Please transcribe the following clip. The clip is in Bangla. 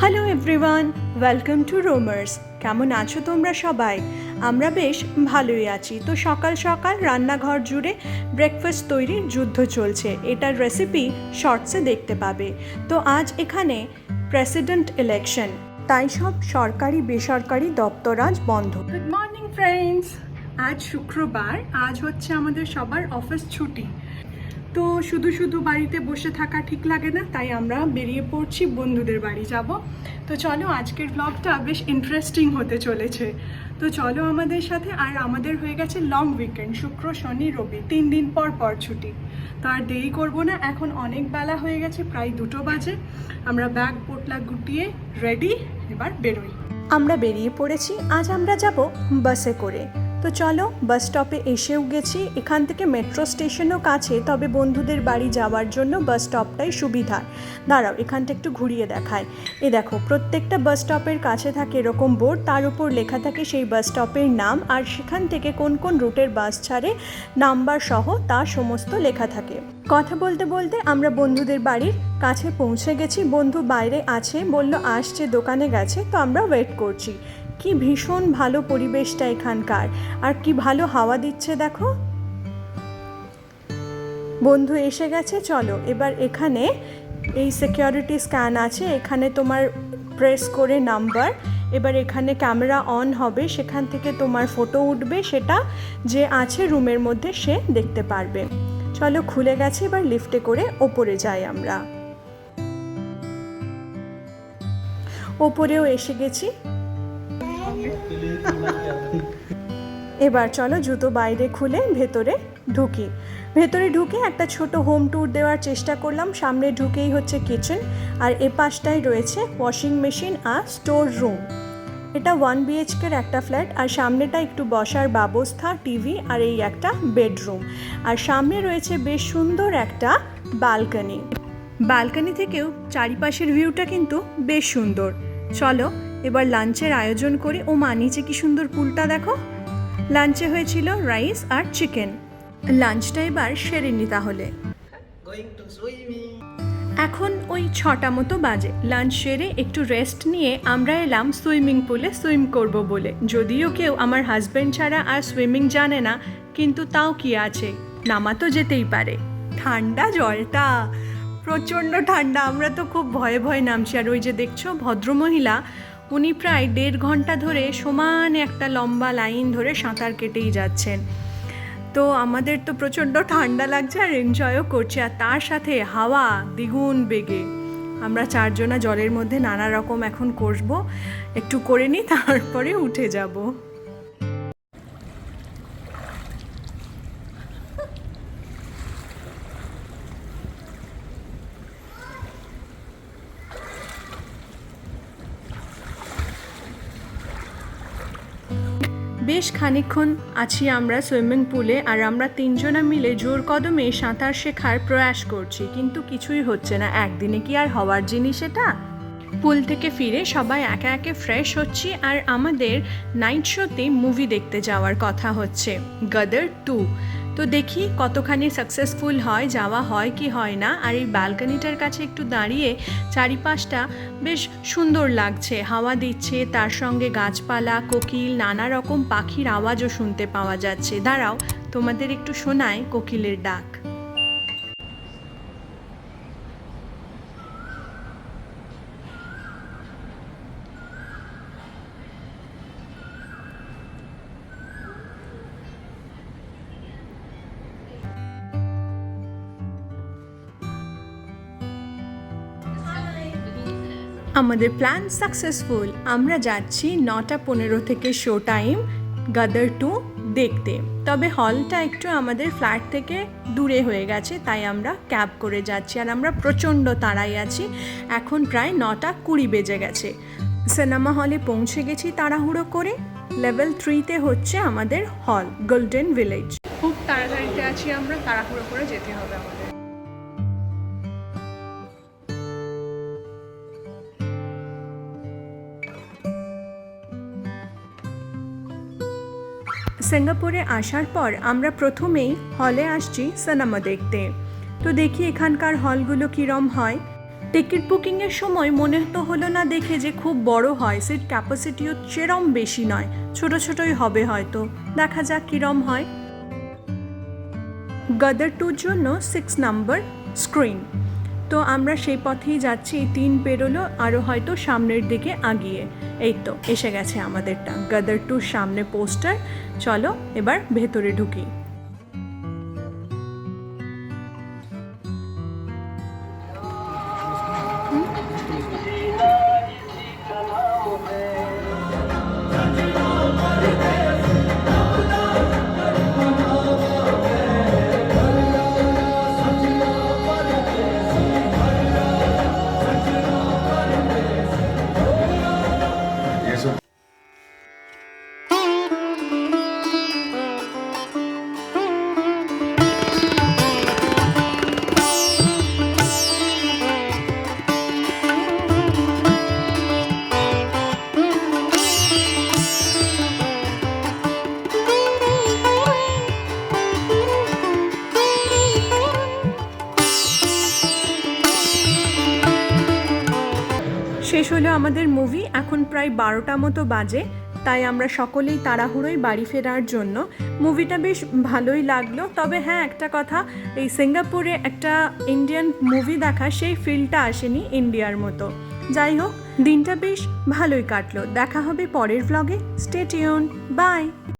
Hello everyone welcome to Roamers কেমন আছো তোমরা সবাই? আমরা বেশ ভালোই আছি। তো সকাল সকাল রান্নাঘর জুড়ে ব্রেকফাস্ট তৈরির যুদ্ধ চলছে। এটার রেসিপি শর্টসে দেখতে পাবে। তো আজ এখানে প্রেসিডেন্ট ইলেকশন তাই সব সরকারি, বেসরকারি দপ্তর আজ বন্ধ। গুড মর্নিং ফ্রেন্ডস আজ শুক্রবার। আজ হচ্ছে আমাদের সবার অফিস ছুটি। তো শুধু শুধু বাড়িতে বসে থাকা ঠিক লাগে না, তাই আমরা বেরিয়ে পড়ছি, বন্ধুদের বাড়ি যাব। তো চলো আজকের ব্লগটা বেশ ইন্টারেস্টিং হতে চলেছে। তো চলো আমাদের সাথে, আর আমাদের হয়ে গেছে লং উইকেন্ড শুক্র, শনি, রবি, তিন দিন পর পর ছুটি। তো আর দেরি করব না, এখন অনেক বেলা হয়ে গেছে, প্রায় দুটো বাজে। আমরা ব্যাগ পোটলা গুটিয়ে রেডি এবার বেরোই। আমরা বেরিয়ে পড়েছি, আজ আমরা যাব বাসে করে। তো চলো বাস স্টপে এসেও গেছি। এখান থেকে মেট্রো স্টেশনও কাছে, তবে বন্ধুদের বাড়ি যাওয়ার জন্য বাস স্টপটাই সুবিধা। দাঁড়াও, এখানটা একটু ঘুরিয়ে দেখায় এ দেখো, প্রত্যেকটা বাস স্টপের কাছে থাকে এরকম বোর্ড তার উপর লেখা থাকে সেই বাস স্টপের নাম, আর সেখান থেকে কোন কোন রুটের বাস ছাড়ে নাম্বার সহ তা সমস্ত লেখা থাকে। কথা বলতে বলতে আমরা বন্ধুদের বাড়ির কাছে পৌঁছে গেছি। বন্ধু বাইরে আছে, বলল, আসছে, দোকানে গেছে। তো আমরা ওয়েট করছি। কি ভীষণ ভালো পরিবেশটা এখানকার। আর কি ভালো হাওয়া দিচ্ছে দেখো। বন্ধু এসে গেছে, চলো। এবার এখানে এই সিকিউরিটি স্ক্যান আছে, এখানে তোমার প্রেস করে নাম্বার এবার এখানে ক্যামেরা অন হবে, সেখান থেকে তোমার ফটো উঠবে, সেটা যে আছে রুমের মধ্যে সে দেখতে পারবে। চলো, খুলে গেছে, এবার লিফটে করে ওপরে যাই আমরা। ওপরেও এসে গেছি। এবার চলো জুতো বাইরে খুলে ভেতরে ঢুকি। ভেতরে ঢুকে একটা ছোট হোম ট্যুর দেওয়ার চেষ্টা করলাম। সামনে ঢুকেই হচ্ছে কিচেন আর এ পাশটায় রয়েছে ওয়াশিং মেশিন আর স্টোর রুম এটা ওয়ান বিএইচকের একটা ফ্ল্যাট আর সামনেটা একটু বসার ব্যবস্থা টিভি আর এই একটা বেডরুম আর সামনে রয়েছে বেশ সুন্দর একটা বালকনি বালকনি থেকেও চারিপাশের ভিউটা কিন্তু বেশ সুন্দর। চলো এবার লাঞ্চের আয়োজন করি। ও মা নিচে কি সুন্দর পুলটা দেখো? লাঞ্চে হয়েছিল রাইস আর চিকেন। লাঞ্চটা এবার সেরে নি তাহলে. এখন ওই ছটা মতো বাজে। লাঞ্চ সেরে একটু রেস্ট নিয়ে আমরা এলাম সুইমিং পুলে সুইম করব বলে। যদিও কেউ আমার হাজব্যান্ড ছাড়া আর সুইমিং জানে না কিন্তু তাও কি আছে? নামা তো যেতেই পারে। ঠান্ডা জলটা! প্রচণ্ড ঠান্ডা আমরা তো খুব ভয়ে ভয়ে নামছি। আর ওই যে দেখছ ভদ্রমহিলা উনি প্রায় দেড় ঘণ্টা ধরে সমান একটা লম্বা লাইন ধরে সাঁতার কেটেই যাচ্ছেন। তো আমাদের তো প্রচণ্ড ঠান্ডা লাগছে আর এনজয়ও করছে আর তার সাথে হাওয়া দ্বিগুণ বেগে। আমরা চারজনা জলের মধ্যে নানা রকম এখন করব একটু করে নিই, তারপরে উঠে যাব। বেশ খানিকক্ষণ আছি আমরা সুইমিং পুলে আর আমরা তিনজনা মিলে জোর কদমে সাঁতার শেখার প্রয়াস করছি, কিন্তু কিছুই হচ্ছে না। একদিনে কি আর হওয়ার জিনিস এটা? পুল থেকে ফিরে সবাই একে একে ফ্রেশ হচ্ছি আর আমাদের নাইট শোতে মুভি দেখতে যাওয়ার কথা হচ্ছে। গদার টু তো দেখি কতখানি সাকসেসফুল হয়, যাওয়া হয় কি হয় না। আর এই ব্যালকানিটার কাছে একটু দাঁড়িয়ে চারিপাশটা বেশ সুন্দর লাগছে। হাওয়া দিচ্ছে, তার সঙ্গে গাছপালা, কোকিল, নানা রকম পাখির আওয়াজও শুনতে পাওয়া যাচ্ছে। দাঁড়াও, তোমাদের একটু শোনায় কোকিলের ডাক। আমাদের প্ল্যান সাকসেসফুল আমরা যাচ্ছি নটা পনেরো থেকে শো টাইম গাদার টু দেখতে। তবে হলটা একটু আমাদের ফ্ল্যাট থেকে দূরে হয়ে গেছে, তাই আমরা ক্যাব করে যাচ্ছি। আর আমরা প্রচণ্ড তাড়াই আছি, এখন প্রায় নটা কুড়ি বেজে গেছে। সিনেমা হলে পৌঁছে গেছি তাড়াহুড়ো করে। লেভেল থ্রিতে হচ্ছে আমাদের হল গোল্ডেন ভিলেজ খুব তাড়াতাড়িতে আছি আমরা, তাড়াহুড়ো করে যেতে হবে আমাদের। সিঙ্গাপুরে আসার পর আমরা প্রথমেই হলে আসছি সিনেমা দেখতে। তো দেখি এখানকার হলগুলো কীরম হয়। টিকিট বুকিংয়ের সময় মনে তো হলো না দেখে যে খুব বড় হয়, সিট ক্যাপাসিটিও সেরম বেশি নয়, ছোট ছোটই হবে হয়তো। দেখা যাক কীরম হয়। গাদার টুর জন্য সিক্স নাম্বার স্ক্রিন তো আমরা সেই পথেই যাচ্ছি, এই তিন পেরোলো আরও হয়তো সামনের দিকে আগিয়ে। এই তো, এসে গেছে আমাদেরটা। গাদার টুর সামনে পোস্টার চলো, এবার ভেতরে ঢুকি। শেষ হলো আমাদের মুভি এখন প্রায় বারোটা মতো বাজে, তাই আমরা সকলেই তাড়াহুড়োই বাড়ি ফেরার জন্য। মুভিটা বেশ ভালোই লাগল, তবে হ্যাঁ একটা কথা, এই সিঙ্গাপুরে একটা ইন্ডিয়ান মুভি দেখা, সেই ফিলটা আসেনি ইন্ডিয়ার মতো। যাই হোক, দিনটা বেশ ভালোই কাটলো। দেখা হবে পরের ভ্লগে স্টে টিউন বাই